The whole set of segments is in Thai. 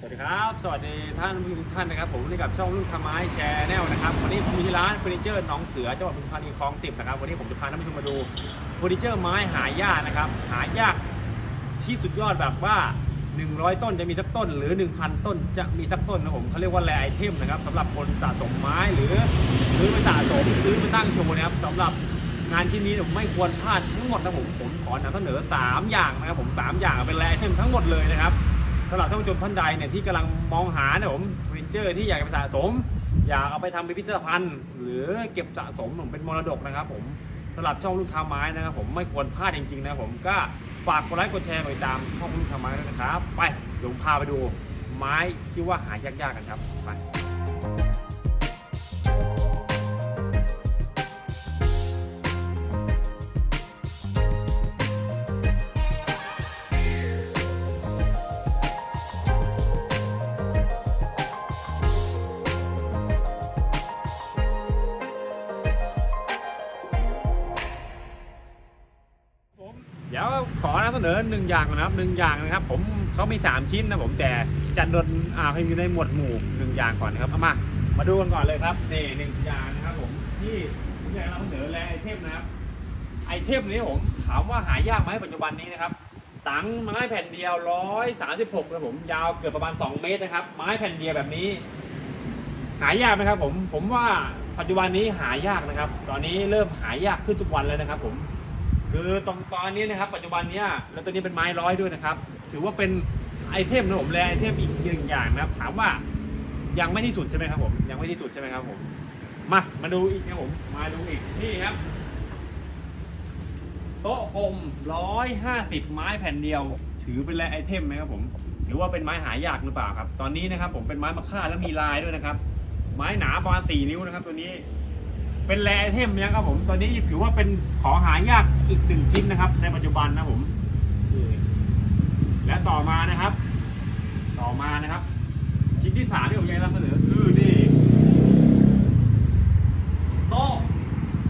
สวัสดีครับ สวัสดีท่านผู้ชมทุกท่านนะครับ ผมวันนี้กับช่องรุ่งทำไม้แชร์แนลนะครับ วันนี้ผมอยู่ที่ร้านเฟอร์นิเจอร์หนองเสือจังหวัดปทุมธานีคลองสิบนะครับ วันนี้ผมจะพาท่านผู้ชมมาดูเฟอร์นิเจอร์ไม้หายากนะครับ หายากที่สุดยอดแบบว่า 100 ต้นจะมีสักต้น หรือ 1,000 ต้นจะมีสักต้นนะผมเขาเรียกว่าแรไอเทมนะครับสำหรับคนสะสมไม้หรือซื้อไปสะสมซื้อไปตั้งโชว์นะครับสำหรับงานชิ้นนี้ผมไม่ควรพลาดทั้งหมดนะผมผมขอนำเสนอ 3 อย่างนะครับผมสามอย่างเป็นแรไอเทมทั้งหมดเลยนะครับ สำหรับท่านผู้ชมท่านใดเนี่ยที่กำลังมองหาเนี่ยผมเฟอร์นิเจอร์ที่อยากจะไปสะสม อยากเอาไปทำเป็นพิพิธภัณฑ์ หรือเก็บสะสมผมเป็นมรดกนะครับผมสำหรับช่องลูกค้าไม้นะครับผมไม่ควรพลาดจริงๆนะผมก็ฝากกดไลค์กดแชร์กดติดตามช่องลูกค้าไม้ด้วยนะครับ ไปเดี๋ยวผมพาไปดูไม้ที่ว่าหายากๆกันครับไป ดี๋ยวขอนำเสนอหนึ่งอย่างนะครับหนึ่งอย่างนะครับ ผมเขามี3ชิ้นนะผมแต่จัดโดนอ่าให้อยู่ในหมวดหมู่หนึ่งอย่างก่อนนะครับเอามามาดูกันก่อนเลยครับนี่หนึ่งอย่างนะครับผมที่ผมอยากนำเสนอแลไอเทมนะครับ ไอเทมนี้ผมถามว่าหายากไหมปัจจุบันนี้นะครับตังไม้แผ่นเดียว136นะผมยาวเกือบประมาณ2เมตรนะครับ ไม้แผ่นเดียวแบบนี้ หายากไหมครับ ผมผมว่าปัจจุบันนี้หายากนะครับ ตอนนี้เริ่มหายากขึ้นทุกวันแล้วนะครับ ผม คือตรงตอนนี้นะครับ ปัจจุบันเนี้ยแล้วตัวนี้เป็นไม้ร้อยด้วยนะครับ ถือว่าเป็นไอเทมนะผมแลไอเทมอีกหนึ่งอย่างนะครับ ถามว่ายังไม่ที่สุดใช่ไหมครับผม ยังไม่ที่สุดใช่ไหมครับผม มามาดูอีกนะผม มาดูอีกนี่ครับโต๊ะกลมร้อยห้าสิบไม้แผ่นเดียว ถือเป็นแลไอเทมไหมครับผม ถือว่าเป็นไม้หายากหรือเปล่าครับ ตอนนี้นะครับผมเป็นไม้มะค่าแล้วมีลายด้วยนะครับ ไม้หนาประมาณสี่นิ้วนะครับ ตัวนี้ เป็นแรไอเทมยังครับผม ตอนนี้ถือว่าเป็นของหายากอีกหนึ่งชิ้นนะครับ ในปัจจุบันนะผมและต่อมานะครับ ต่อมานะครับ ชิ้นที่สามที่ผมอยากนำเสนอคือนี่โต๊ะ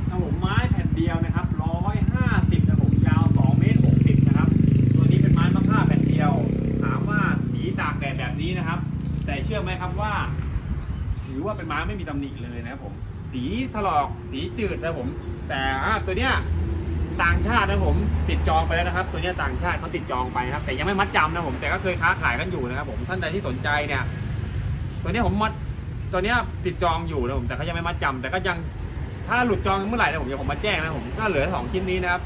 นะผมไม้แผ่นเดียวนะครับร้อยห้าสิบนะผมยาวสองเมตรหกสิบนะครับ ตัวนี้เป็นไม้มะค่าแผ่นเดียว ถามว่าสีตากแดดแบบนี้นะครับ แต่เชื่อไหมครับว่า ถือว่าเป็นไม้ไม่มีตำหนิเลยนะครับผม สีถลอกสีจืดนะผม แต่ตัวเนี้ยต่างชาตินะผมติดจองไปแล้วนะครับ ตัวเนี้ยต่างชาติเขาติดจองไปนะครับ แต่ยังไม่มัดจำนะผมแต่ก็เคยค้าขายกันอยู่นะครับผมท่านใดที่สนใจเนี่ย ตัวเนี้ยผมมัดตัวเนี้ยติดจองอยู่นะผมแต่เขายังไม่มัดจำแต่ก็ยังถ้าหลุดจองเมื่อไหร่นะผมเดี๋ยวผมมาแจ้งนะผมก็เหลือสองชิ้นนี้นะครับ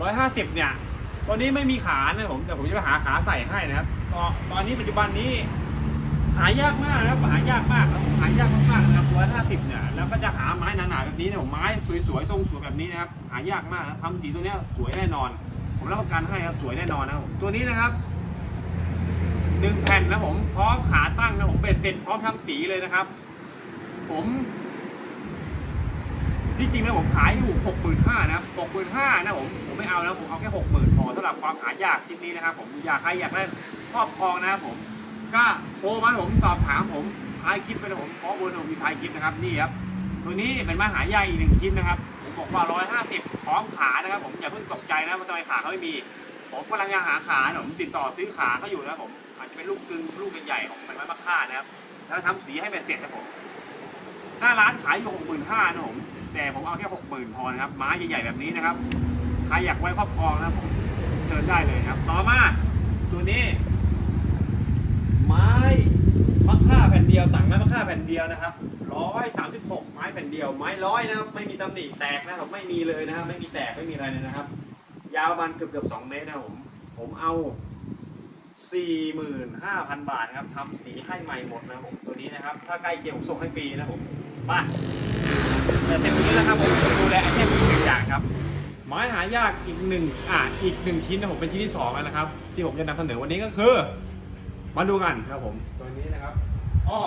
ร้อยห้าสิบเนี่ยตัวนี้ไม่มีขานะผมแต่ผมจะไปหาขาใส่ให้นะครับตอนนี้ปัจจุบันนี้ หายากมากนะครับหายากมากครับหายากมากๆนะครับร้อยห้าสิบเนี่ยแล้วก็จะหาไม้หนาๆแบบนี้เนี่ยไม้สวยๆทรงสวยแบบนี้นะครับหายากมากนะครับทำสีตัวเนี้ยสวยแน่นอน ผมรับประกันให้ครับสวยแน่นอนนะครับตัวนี้นะครับหนึ่งแผ่นนะผมพร้อมขาตั้งนะผมเป็ดเสร็จพร้อมทำสีเลยนะครับ ผมที่จริงนะผมขายอยู่หกหมื่นห้านะครับหกหมื่นห้านะผมผมไม่เอานะผมเอาแค่หกหมื่นพอสำหรับความหายากชิ้นนี้นะครับ ผมอยากใครอยากได้ครอบครองนะครับผม ก็โทรมาผมสอบถามผมท้ายคลิปไปนะผมเพราะเบอร์ผมมีท้ายคลิปนะครับนี่ครับตัวนี้เป็นไม้หายากอีกหนึ่งชิ้นนะครับผมบอกว่าร้อยห้าสิบพร้อมขานะครับ ผมอย่าเพิ่งตกใจนะว่าทำไมขาเขาไม่มี ผมกำลังจะหาขานะผมติดต่อซื้อขาเขาอยู่นะผมอาจจะเป็นลูกกึ่งลูกใหญ่ของมันไม้มะค่านะครับแล้วทำสีให้เป็นเสร็จนะผมหน้าร้านขายอยู่หกหมื่นห้านะผมแต่ผมเอาแค่หกหมื่นพอนะครับไม้ใหญ่ๆแบบนี้นะครับใครอยากไว้ครอบครองนะผมเชิญได้เลยครับ ต่อมาตัวนี้ ไม้มะค่าแผ่นเดียวต่างไม้มะค่าแผ่นเดียวนะครับร้อยสามสิบหกไม้แผ่นเดียว ไม้ร้อยนะครับ ไม่มีตำหนิแตกนะครับ ไม่มีเลยนะครับ ไม่มีแตก ไม่มีอะไรเลยนะครับ ยาวมันเกือบเกือบสองเมตรนะผม ผมเอาสี่หมื่นห้าพันบาทครับทำสีให้ใหม่หมดนะผม ตัวนี้นะครับ ถ้าใกล้เคียงผมส่งให้ฟรีนะผมไป่ะแต่เสร็จตรงนี้แล้วครับผมจะดูแลไอเทมอีกหนึ่งอย่างครับ ไม้หายากอีกหนึ่งอะอีกหนึ่งชิ้นนะผมเป็นชิ้นที่สองแล้วนะครับ ที่ผมจะนำเสนอวันนี้ก็คือ มาดูกันครับผม ตัวนี้นะครับ อ๋อ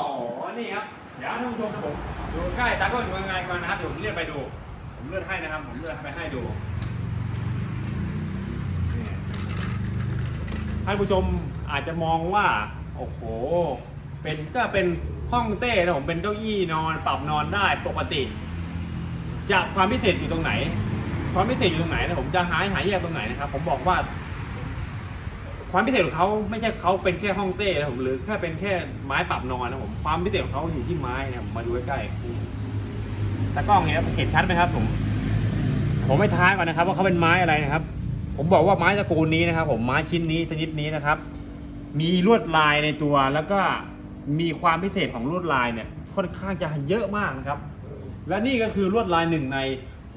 นี่ครับ เดี๋ยวท่านผู้ชมนะผมดูใกล้ตาก็อยู่ยังไงก่อนนะครับเดี๋ยวผมเลื่อนไปดู ผมเลื่อนให้นะครับ ผมเลื่อนไปให้ดูท่านผู้ชมอาจจะมองว่า โอ้โห เป็นก็เป็นห้องเต้นะผมเป็นเก้าอี้นอนปรับนอนได้ปกติ จะความพิเศษอยู่ตรงไหน ความพิเศษอยู่ตรงไหนนะผมจะหายหายแยกตรงไหนนะครับ ผมบอกว่า ความพิเศษของเขาไม่ใช่เขาเป็นแค่ห้องเต้นะผมหรือแค่เป็นแค่ไม้ปรับนอนนะผมความพิเศษของเขาอยู่ที่ไม้นะผมมาดูใกล้ๆตากล้องเห็นครับเห็นชัดไหมครับ ผม ผมไม่ท้ายก่อนนะครับ ว่าเขาเป็นไม้อะไรนะครับ ผมบอกว่าไม้ตระกูลนี้นะครับ ผมไม้ชิ้นนี้ชนิดนี้นะครับ มีลวดลายในตัวแล้วก็มีความพิเศษของลวดลายเนี่ยค่อนข้างจะเยอะมากนะครับ และนี่ก็คือลวดลายหนึ่งใน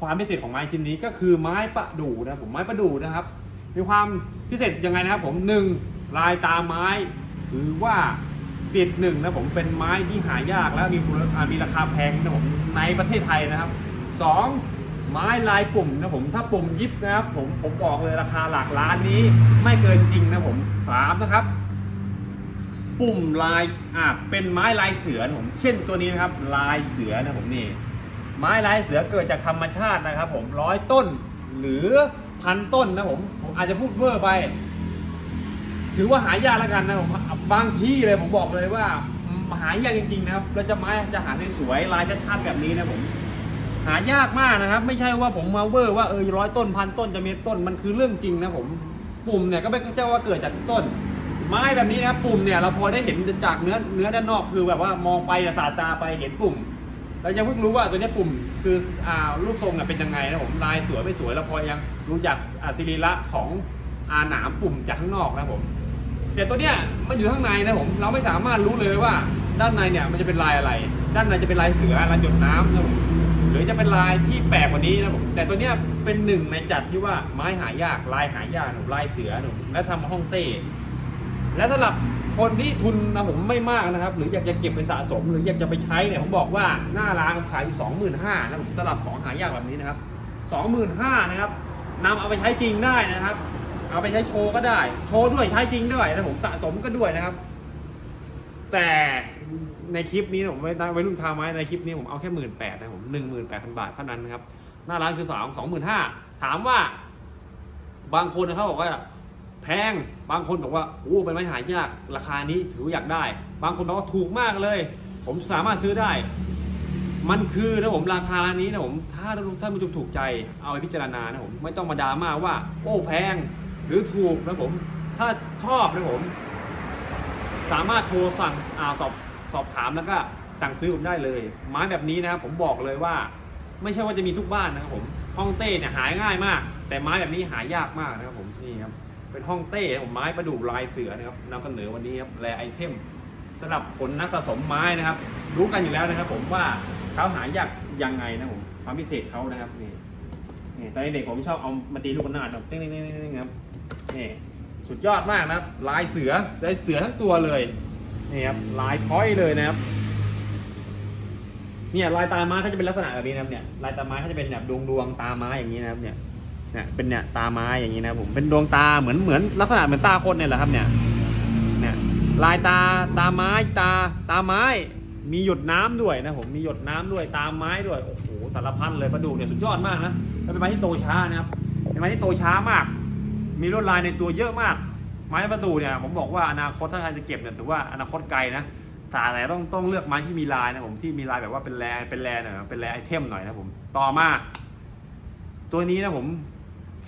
ความพิเศษของไม้ชิ้นนี้ก็คือไม้ประดู่นะผมไม้ประดู่นะครับ มีความพิเศษยังไงนะครับผมหนึ่งลายตาไม้ถือว่าติดหนึ่งนะผมเป็นไม้ที่หายากและมีคุณอ่ามีราคาแพงนะผมในประเทศไทยนะครับสองไม้ลายปุ่มนะผมถ้าปุ่มยิบนะครับ ผมผมบอกเลยราคาหลักล้านนี้ไม่เกินจริงนะผมสามนะครับ ปุ่มลายอะเป็นไม้ลายเสือนะผม เช่นตัวนี้นะครับ ลายเสือนะผมนี่ ไม้ลายเสือเกิดจากธรรมชาตินะครับ ผมร้อยต้นหรือพันต้นนะผม อาจจะพูดเวอร์ไป ถือว่าหายากแล้วกันนะผมบางที่เลยผมบอกเลยว่า หายากจริงๆนะครับเราจะไม้จะหาสวยๆลายชัดแบบนี้นะผม หายากมากนะครับ ไม่ใช่ว่าผมมาเวอร์ว่าเออร้อยต้นพันต้นจะมีต้นมันคือเรื่องจริงนะผมปุ่มเนี่ยก็ไม่ใช่ว่าเกิดจากต้น ไม้แบบนี้นะครับปุ่มเนี่ยเราพอได้เห็นจากเนื้อเนื้อด้านนอกคือแบบว่ามองไปสาตาไปเห็นปุ่ม เรายังเพิ่งรู้ว่าตัวนี้ปุ่มคืออ่ารูปทรงเป็นยังไงนะผมลายสวยไม่สวยเราพอยังรู้จากอ่าศิริละของอาหนามปุ่มจากข้างนอกนะผมแต่ตัวเนี้ยมันอยู่ข้างในนะผมเราไม่สามารถรู้เลยว่าด้านในเนี่ยมันจะเป็นลายอะไร ด้านในจะเป็นลายเสือลายหยดน้ำนะผมหรือจะเป็นลายที่แปลกกว่านี้นะผมแต่ตัวเนี้ยเป็นหนึ่งในจัดที่ว่าไม้หายากลายหายากหนะผมลายเสือหนะผมและทำห้องเต้และสำหรับ คนที่ทุนนะผมไม่มากนะครับ หรืออยากจะเก็บไปสะสม หรืออยากจะไปใช้เนี่ยผมบอกว่าหน้าร้านขายอยู่สองหมื่นห้านะผมสำหรับของหายากแบบนี้นะครับสองหมื่นห้านะครับนำเอาไปใช้จริงได้นะครับ เอาไปใช้โชว์ก็ได้ โชว์ด้วยใช้จริงด้วยนะผมสะสมก็ด้วยนะครับ แต่ในคลิปนี้ผมไม่ได้ไว้รุ่นคาไม้ในคลิปนี้ผมเอาแค่หมื่นแปดนะผมหนึ่งหมื่นแปดพันบาทเท่านั้นนะครับ หน้าร้านคือสองสองหมื่นห้าถามว่า บางคนเขาบอกว่า แพง บางคนบอกว่าโอ้เป็นไม้หายาก ราคานี้ถืออยากได้ บางคนบอกว่าถูกมากเลย ผมสามารถซื้อได้ มันคือนะผมราคานี้นะผมถ้าท่านผู้ชมถูกใจเอาไปพิจารณานะผมไม่ต้องมาดราม่าว่า โอ้แพงหรือถูกนะผม ถ้าชอบนะผม สามารถโทรสั่งอาสอบสอบถามแล้วก็สั่งซื้อผมได้เลย ไม้แบบนี้นะครับผมบอกเลยว่า ไม่ใช่ว่าจะมีทุกบ้านนะครับผมห้องเต้เนี่ยหายง่ายมาก แต่ไม้แบบนี้หายากมากนะครับผมนี่ครับ เป็นห้องเต้ผมไม้ประดู่ลายเสือนะครับนำเสนอวันนี้ครับแลไอเทมสำหรับคนนักสะสมไม้นะครับ รู้กันอยู่แล้วนะครับ ผมว่าเขาหายากยังไงนะผมความพิเศษเขานะครับนี่นี่ตอนเด็กผมชอบเอามาตีลูกกระนาดแบบติ้งๆๆๆครับนี่สุดยอดมากนะครับ ลายเสือลายเสือทั้งตัวเลยนี่ครับลายพ้อยเลยนะครับเนี่ยลายตาไม้เขาจะเป็นลักษณะแบบนี้นะครับเนี่ยลายตาไม้เขาจะเป็นแบบดวงดวงตาไม้อย่างนี้นะครับเนี่ย เนี่ยเป็นเนี่ยตาไม้อย่างนี้นะผมเป็นดวงตาเหมือนเหมือนลักษณะเหมือนตาคนเนี่ยแหละครับเนี่ยเนี่ยลายตาตาไม้ตาตาไม้ มีหยดน้ำด้วยนะผมมีหยดน้ำด้วยตาไม้ด้วยโอ้โหสารพัดเลยประดูเนี่ยสุดยอดมากนะเป็นไม้ที่โตช้านะครับเป็นไม้ที่โตช้ามาก มีลวดลายในตัวเยอะมาก ไม้ประดูเนี่ยผมบอกว่าอนาคตถ้าใครจะเก็บเนี่ยถือว่าอนาคตไกลนะแต่แต่ต้องต้องเลือกไม้ที่มีลายนะผมที่มีลายแบบว่าเป็นแรเป็นแรหน่อยเป็นแรไอเทมหน่อยนะผมต่อมาตัวนี้นะผม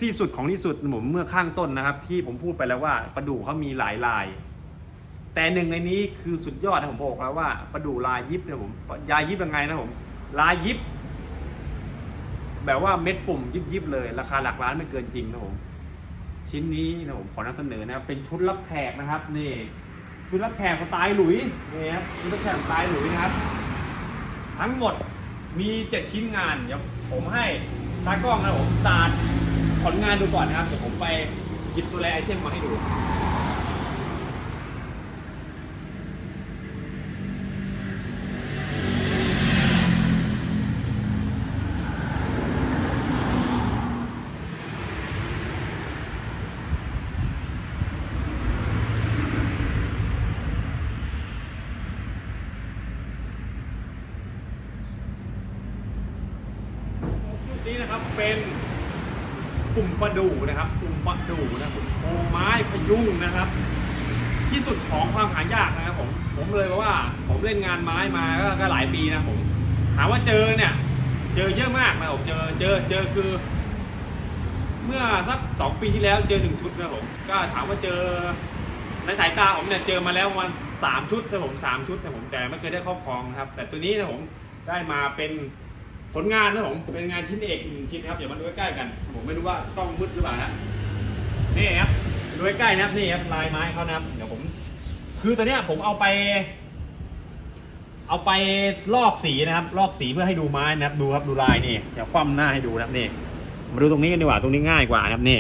ที่สุดของที่สุดผมเมื่อข้างต้นนะครับ ที่ผมพูดไปแล้วว่าประดู่เขามีหลายลาย แต่หนึ่งในนี้คือสุดยอดนะผมบอกแล้วว่าประดู่ลายยิบเนี่ยผมยายยิบยังไงนะผมลายยิบ แบบว่าเม็ดปุ่มยิบยิบๆเลย ราคาหลักล้านไม่เกินจริงนะผมชิ้นนี้นะผมขอนำเสนอนะครับเป็นชุดรับแขกนะครับ นี่ ชุดรับแขกสไตล์หลุยนี่ครับชุดรับแขกสไตล์หลุยนะครับ ทั้งหมดมีเจ็ดชิ้นงานเดี๋ยวผมให้ตากล้องนะผมสาด ผลงานดูก่อนนะครับ เดี๋ยวผมไปหยิบตัวแรไอเทมมาให้ดูนี้นะครับเป็นปุ่มประดู่นะครับูนะโครงไม้พยุงนะครับ ที่สุดของความหายากนะครับผมผมเลยบอกว่า ผมเล่นงานไม้มาก็ก็หลายปีนะผมถามว่าเจอเนี่ย เจอเยอะมากนะผมเจอเจอเจอคือ เมื่อสักสองปีที่แล้วเจอหนึ่งชุดนะผมก็ถามว่าเจอในสายตาผมเนี่ยเจอมาแล้วประมาณสามชุดนะผมสามชุดนะผมแต่ไม่เคยได้ครอบครองนะครับ แต่ตัวนี้นะผมได้มาเป็นผลงานนะผมเป็นงานชิ้นเอกหนึ่งชิ้นครับเดี๋ยวมาดูใกล้ๆกัน ผมไม่รู้ว่ากล้องมืดหรือเปล่านะ นี่ครับดูใกล้ๆนะครับนี่ครับลายไม้เขานะครับเดี๋ยวผม คือตัวเนี้ยผมเอาไป เอาไปลอกสีนะครับ ลอกสีเพื่อให้ดูไม้นะครับ ดูครับดูลายนี่เดี๋ยวคว่ำหน้าให้ดูนะครับนี่ มาดูตรงนี้กันดีกว่าตรงนี้ง่ายกว่านะครับนี่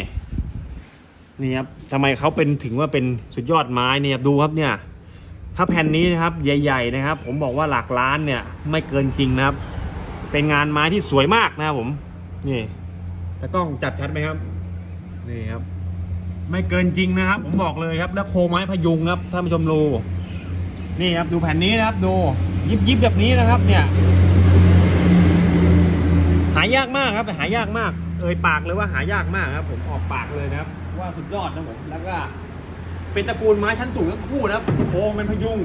นี่ครับทำไมเขาเป็นถึงว่าเป็นสุดยอดไม้เนี่ยครับดูครับเนี่ย ถ้าแผ่นนี้นะครับใหญ่ ๆ นะครับ ผมบอกว่าหลักล้านเนี่ย ไม่เกินจริงนะครับ เป็นงานไม้ที่สวยมากนะครับผม นี่แต่กล้องจับชัดไหมครับ นี่ครับ ไม่เกินจริงนะครับ ผมบอกเลยครับ แล้วโคไม้พยุงครับท่านผู้ชมดูนี่ครับดูแผ่นนี้นะครับ ดูยิบยิบแบบนี้นะครับ เนี่ย หายากมากครับหายากมาก เอ่ยปากเลยว่าหายากมากครับ ผมออกปากเลยนะครับ ว่าสุดยอดนะผมแล้วก็เป็นตระกูลไม้ชั้นสูงทั้งคู่นะครับโคงเป็นพยุง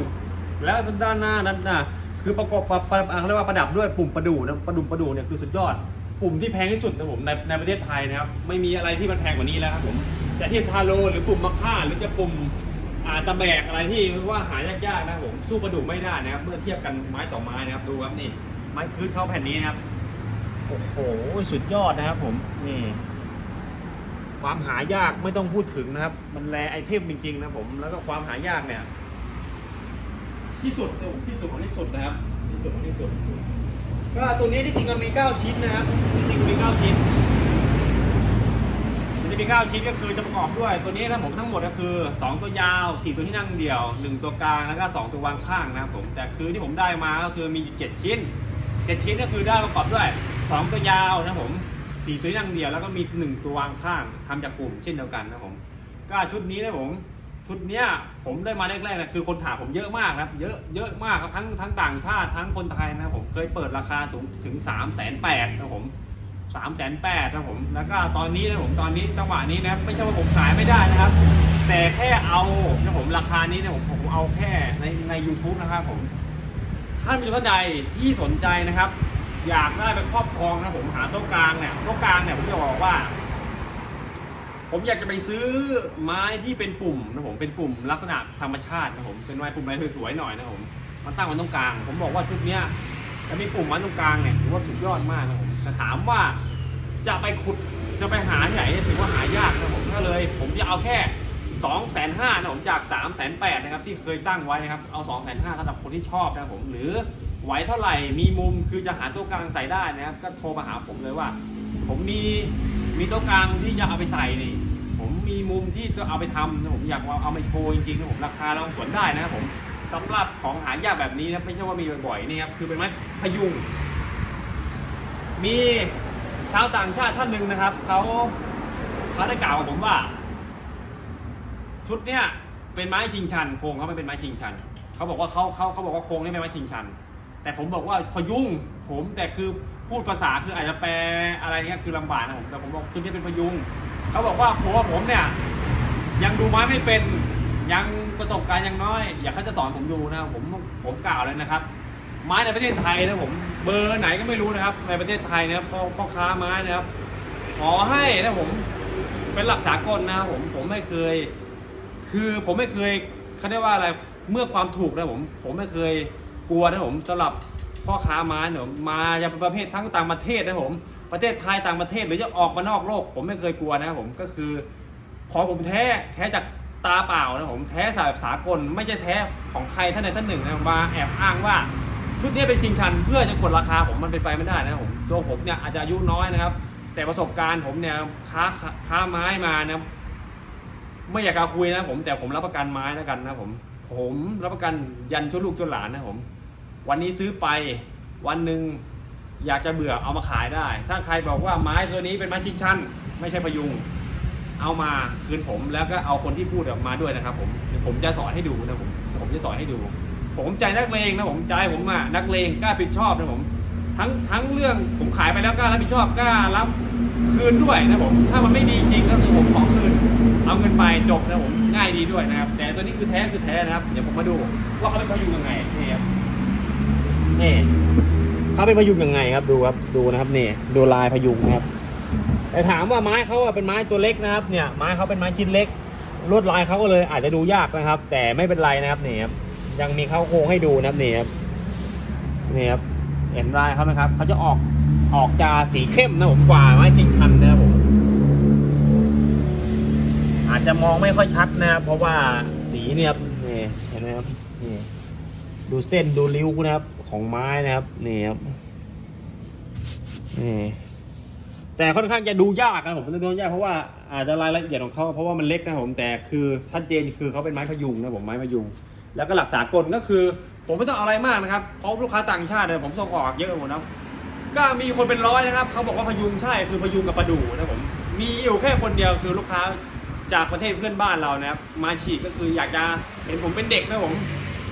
แล้วด้านหน้านั้นนะคือประกอบประประอะไรยกว่าประดับด้วยปุ่มประดู่นะประดุมประดู่เนี่ยคือสุดยอด ปุ่มที่แพงที่สุดนะผมในในประเทศไทยนะครับ ไม่มีอะไรที่มันแพงกว่านี้แล้วครับผม จะเทียบทาโรหรือปุ่มมะค่าหรือจะปุ่มตะแบกอะไรที่ว่าหายากๆนะผมสู้ประดู่ไม่ได้นะครับ เมื่อเทียบกันไม้ต่อไม้นะครับดูครับนี่ไม้พื้นเขาแผ่นนี้นะครับโอ้โหสุดยอดนะครับผมนี่ความหายากไม่ต้องพูดถึงนะครับ มันแรไอเทมจริงๆนะผมแล้วก็ความหายากเนี่ย ที่สุดที่สุดของที่สุดนะครับ ที่สุดของที่สุด ก็ตัวนี้ที่จริงมันมี 9 ชิ้นนะครับจริงมี 9 ชิ้น มี9ชิ้นก็คือจะประกอบด้วยตัวนี้นะผมทั้งหมดก็คือ 2 ตัวยาว 4 ตัวที่นั่งเดี่ยว 1 ตัวกลางแล้วก็ 2 ตัววางข้างนะครับผมแต่คือที่ผมได้มาก็คือมีอยู่7ชิ้น 7 ชิ้นก็คือได้ประกอบด้วย 2 ตัวยาวนะครับผม4ตัวที่นั่งเดี่ยวแล้วก็มี 1 ตัววางข้างทำจากกลุ่มเช่นเดียวกันนะครับผมก็ชุดนี้นะผมชุดเนี้ยผมได้มาแรกๆนะคือคนถามผมเยอะมากครับ เยอะเยอะมากครับทั้งทั้งต่างชาติทั้งคนไทยนะครับผมเคยเปิดราคาสูงถึง3ามแสนแปดนะครับผม สามแสนแปดนะครับผม แล้วก็ตอนนี้นะผมตอนนี้จังหวะนี้นะครับไม่ใช่ว่าผมขายไม่ได้นะครับ แต่แค่เอานะผมราคานี้นะผมผมเอาแค่ในใน u t u b e นะครับผมท่านผู้ชมท่านใดที่สนใจนะครับ อยากได้ไปครอบครองนะผมหาโต๊ะกลางเนี่ยโต๊ะกลางเนี่ยผมจะบอกว่า ผมอยากจะไปซื้อไม้ที่เป็นปุ่มนะผมเป็นปุ่มลักษณะธรรมชาตินะผมเป็นไม้ปุ่มไม้สวยๆหน่อยนะผมมาตั้งไว้ตรงกลาง ผมบอกว่าชุดเนี้ย แล้วมีปุ่มไว้ตรงกลางเนี่ยถือว่าสุดยอดมากนะผมแต่ถามว่าจะไปขุดจะไปหาที่ไหร่ถือว่าหายากนะผมก็เลย ผมจะเอาแค่2องแสนห้านะผมจาก3ามแสนแปดนะครับที่เคยตั้งไว้นะครับเอา2องแสนห้าสำหรับคนที่ชอบนะครับผมหรือไหวเท่าไหร่มีมุมคือจะหาตัวกลางใส่ได้นะครับก็โทรมาหาผมเลยว่า ผมมีมีโต๊ะกลางที่จะเอาไปใส่นี่ผมมีมุมที่จะเอาไปทำนะผมอยากเอาเอามาโชว์จริงๆนะผมราคาเราสวนได้นะครับผม สำหรับของหายากแบบนี้นะไม่ใช่ว่ามีบ่อยๆนี่ครับคือเป็นไม้พยุง มีชาวต่างชาติท่านหนึ่งนะครับเขาเขาได้กล่าวกับผมว่า ชุดเนี้ยเป็นไม้ชิงชันโครงเขาไม่เป็นไม้ชิงชันเขาบอกว่าเขาเขาเขาบอกว่าโครงนี่เป็นไม้ชิงชัน แต่ผมบอกว่าพยุงผมแต่คือพูดภาษาคืออาจจะแปลอะไรเงี้ยคือลำบากนะผมแต่ผมบอกชุดนี้เป็นพยุงเขาบอกว่าผมว่าผมเนี่ยยังดูไม้ไม่เป็น ยังประสบการณ์ยังน้อย อยากเขาจะสอนผมดูนะผมผมกล่าวเลยนะครับ ไม้ในประเทศไทยนะผมเบอร์ไหนก็ไม่รู้นะครับ ในประเทศไทยนะครับพ่อพ่อค้าไม้นะครับ ขอให้นะผมเป็นหลักสากลนะครับผมผมไม่เคย คือผมไม่เคยเขาเรียกว่าอะไรเมื่อความถูกนะผมผมไม่เคยกลัวนะผมสำหรับพ่อค้าไม้เนี่ยมาจะเป็นประเภททั้งต่างประเทศนะผมประเทศไทยต่างประเทศหรือจะออกมานอกโลก ผมไม่เคยกลัวนะครับผมก็คือของผมแท้แท้จาก ตาเปล่านะผมแท้สายสากลไม่ใช่แท้ของใครท่านใดท่านหนึ่งนะมาแอบอ้างว่าชุดนี้เป็นจริงชันเพื่อจะกดราคาผมมันเป็นไปไม่ได้นะผมตัวผมเนี่ยอาจจะอายุน้อยนะครับ แต่ประสบการณ์ผมเนี่ยค้าค้าไม้มานะไม่อยากจะคุยนะผมแต่ผมรับประกันไม้แล้วกันนะผม ผมรับประกันยันชุดลูกจนหลานนะผม วันนี้ซื้อไปวันหนึ่งอยากจะเบื่อเอามาขายได้ ถ้าใครบอกว่าไม้ตัวนี้เป็นไม้ชิงชัน ไม่ใช่พยุง เอามาคืนผมแล้วก็เอาคนที่พูดออกมาด้วยนะครับ ผมผมจะสอนให้ดูนะผมผมจะสอนให้ดู ผมใจนักเลงนะผมใจผมอะนักเลงกล้าผิดชอบนะผม ทั้งทั้งเรื่องผมขายไปแล้วกล้ารับผิดชอบกล้ารับคืนด้วยนะผมถ้ามันไม่ดีจริงก็คือผมขอคืน เอาเงินไปจบนะผมง่ายดีด้วยนะครับ แต่ตัวนี้คือแท้คือแท้นะครับ เดี๋ยวผมมาดู ว่าเขาเป็นพยุงยังไงนี่ครับนี่เขาเป็นพยุงยังไงครับดูครับดูนะครับนี่ดูลายพยุงนะครับ แต่ถามว่าไม้เขาเป็นไม้ตัวเล็กนะครับ เนี่ยไม้เขาเป็นไม้ชิ้นเล็กลวดลายเขาก็เลยอาจจะดูยากนะครับ แต่ไม่เป็นไรนะครับนี่ครับยังมีเข้าโครงให้ดูนะครับนี่ครับนี่ครับเห็นลายเขาไหมครับเขาจะออกออกจะสีเข้มนะผมกว่าไม้ชิงชันนะครับผมอาจจะมองไม่ค่อยชัดนะครับเพราะว่าสีเนี่ยครับนี่เห็นไหมครับนี่ดูเส้นดูริ้วนะครับของไม้นะครับนี่ครับนี่ แต่ค่อนข้างจะดูยากนะผมมันดูยากเพราะว่าอาจจะรายละเอียดของเขาเพราะว่ามันเล็กนะผมแต่คือชัดเจนคือเขาเป็นไม้พยุงนะผมไม้พยุง แล้วก็หลักสากลก็คือ ผมไม่ต้องอาอะไรมากนะครับเพราะลูกค้าต่างชาติเนี่ยผมส่งออกเยอะหมดนะก็มีคนเป็นร้อยนะครับเขาบอกว่าพยุงใช่คือพยุงกับประดูนะผมมีอยู่แค่คนเดียวคือลูกค้าจากประเทศเพื่อนบ้านเรานะครับมาฉีกก็คืออยากจะเห็นผมเป็นเด็กนะผม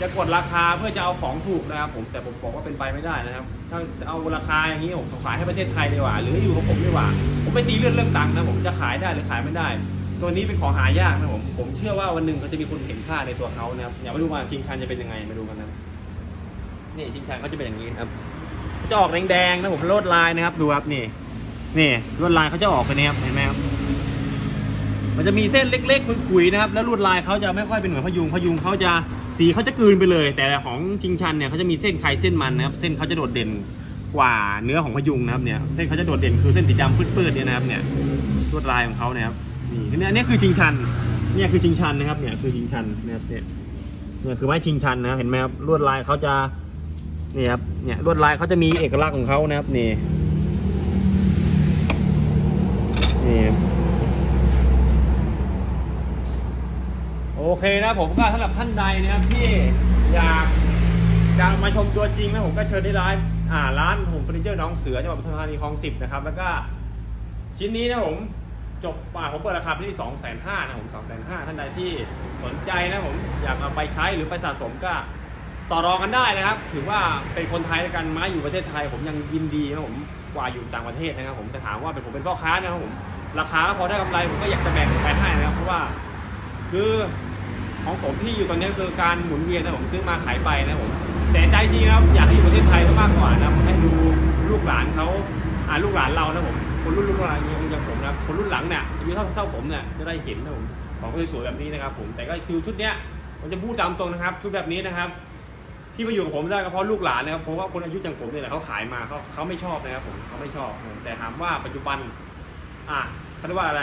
จะกดราคาเพื่อจะเอาของถูกนะครับผมแต่ผมบอกว่าเป็นไปไม่ได้นะครับ ถ้าจะเอาราคาอย่างนี้ผมขายให้ประเทศไทยดีกว่า หรืออยู่กับผมดีกว่า ผมไม่ซีเรียสเรื่องตังค์นะผมจะขายได้หรือขายไม่ได้ ตัวนี้เป็นของหายากนะผมผมเชื่อว่าวันหนึ่งเขาจะมีคนเห็นค่าในตัวเขานะครับอย่ามาดูว่าชิงชันจะเป็นยังไงมาดูกันนะนี่ชิงชันเขาจะเป็นอย่างนี้ครับจะออกแดงๆนะผมลวดลายนะครับดูครับนี่ นี่ลวดลายเขาจะออกไปนี่ครับเห็นไหมครับ มันจะมีเส้นเล็กๆขุยๆนะครับแล้วลวดลายเขาจะไม่ค่อยเป็นเหมือนพยุงพยุงเขาจะสีเขาจะกลืนไปเลย แต่ของชิงชันเนี่ยเขาจะมีเส้นใครเส้นมันนะครับเส้นเขาจะโดดเด่นกว่าเนื้อของพยุงนะครับเนี่ยเส้นเขาจะโดดเด่นคือเส้นสีดำปื้ดๆเนี่ยนะครับเนี่ยลวดลายของเขาเนี่ยครับนี่อันนี้คือชิงชันเนี่ยคือชิงชันนะครับเนี่ยคือชิงชันนะครับเนี่ยเนี่ยคือไม้ชิงชันนะครับเห็นไหมครับลวดลายเขาจะนี่ครับเนี่ยลวดลายเขาจะมีเอกลักษณ์ของเขานะครับนี่นี่ครับโอ เคนะผมก็สำหรับท่านใดนะครับที่อยากจะมาชมตัวจริงนะผมก็เชิญที่ร้านอ่าร้านผมเฟอร์นิเจอร์น้องเสือจังหวัดปทุมธานีคลองสิบนะครับแล้วก็ชิ้นนี้นะผมจบป่าผมเปิดราคาที่สองแสนห้านะผมสองแสนห้าท่านใดที่สนใจนะผมอยากเอาไปใช้หรือไปสะสมก็ต่อรองกันได้นะครับ ถือว่าเป็นคนไทยกันม้อยู่ประเทศไทย ผมยังยินดีนะผมกว่าอยู่ต่างประเทศนะครับ ผมแต่ถามว่าเป็นผมเป็นพ่อค้านะครับผมราคาพอได้กำไรผมก็อยากจะแบ่งไปให้นะครับเพราะว่า คือ ของผมที่อยู่ตอนนี้คือการหมุนเวียนนะผมซื้อมาขายไปนะผมแต่ใจจริงนะครับอยากให้อยู่ประเทศไทยมากกว่านะให้ดูลูกหลานเขาอ่าลูกหลานเรานะผมคนรุ่นลูกหลานอย่างผมนะคนรุ่นหลังเนี่ยอายุเท่าเท่าผมเนี่ยจะได้เห็นนะผมของสวยๆแบบนี้นะครับ ผมแต่ก็คือชุดเนี้ยผมจะพูดตามตรงนะครับ ชุดแบบนี้นะครับ ที่มาอยู่กับผมได้ก็เพราะลูกหลานนะครับเพราะว่าคนอายุอย่างผมเนี่ยแหละเขาขายมาเขาเขาไม่ชอบนะครับผมเขาไม่ชอบ แต่ถามว่าปัจจุบัน อะเขาเรียกว่าอะไร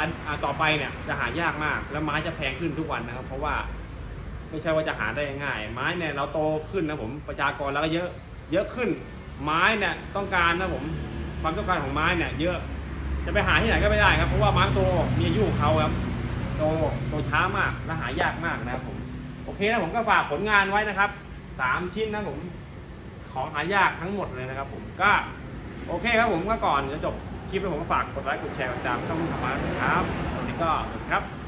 อันอะต่อไปเนี่ยจะหายากมาก แล้วไม้จะแพงขึ้นทุกวันนะครับ เพราะว่าไม่ใช่ว่าจะหาได้ง่าย ไม้เนี่ยเราโตขึ้นนะผมประชากรแล้วก็เยอะเยอะขึ้น ไม้เนี่ยต้องการนะผมความต้องการของไม้เนี่ยเยอะจะไปหาที่ไหนก็ไม่ได้ครับเพราะว่าไม้โตมีอายุของเขาครับโตโตช้ามากและหายากมากนะครับผมโอเคนะผมก็ฝากผลงานไว้นะครับสามชิ้นนะผมของหายากทั้งหมดเลยนะครับ ผมก็โอเคครับผมก็ก่อนจะจบ คลิปแล้วผมก็ฝากกดไลค์กดแชร์กดติดตามช่องธรรมะครับวันนี้ก็สวัสดีครับ